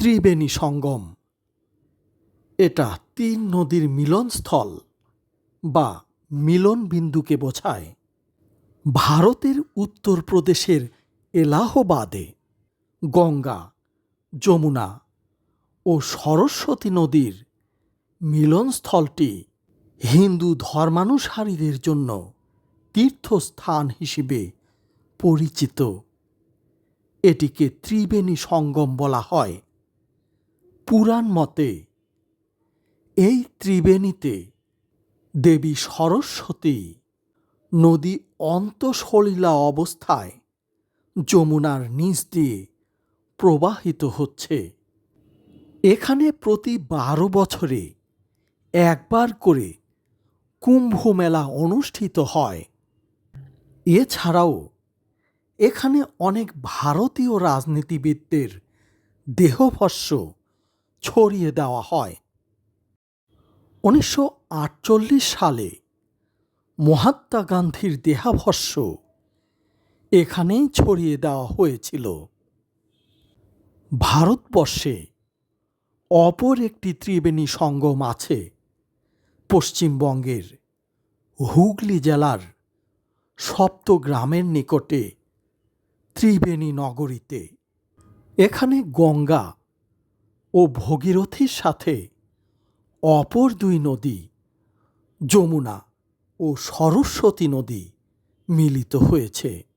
ত্রিবেণী সঙ্গম। এটা তিন নদীর মিলনস্থল বা মিলন বিন্দুকে বোঝায়। ভারতের উত্তরপ্রদেশের এলাহাবাদে গঙ্গা, যমুনা ও সরস্বতী নদীর মিলনস্থলটি হিন্দু ধর্মানুসারীদের জন্য তীর্থস্থান হিসেবে পরিচিত। এটিকে ত্রিবেণী সঙ্গম বলা হয়। পুরাণ মতে, এই ত্রিবেণীতে দেবী সরস্বতী নদী অন্তঃসলিলা অবস্থায় যমুনার নিচ দিয়ে প্রবাহিত হচ্ছে। এখানে প্রতি বারো বছরে একবার করে কুম্ভ মেলা অনুষ্ঠিত হয়। এছাড়াও এখানে অনেক ভারতীয় রাজনীতিবিদদের দেহভস্য ছড়িয়ে দেওয়া হয়। উনিশশো আটচল্লিশ সালে মহাত্মা গান্ধীর দেহাভস্য এখানেই ছড়িয়ে দেওয়া হয়েছিল। ভারতবর্ষে অপর একটি ত্রিবেণী সঙ্গম আছে, পশ্চিমবঙ্গের হুগলি জেলার সপ্তগ্রামের নিকটে ত্রিবেণী নগরীতে। এখানে গঙ্গা ও ভগীরথীর সাথে অপর দুই নদী যমুনা ও সরস্বতী নদী মিলিত হয়েছে।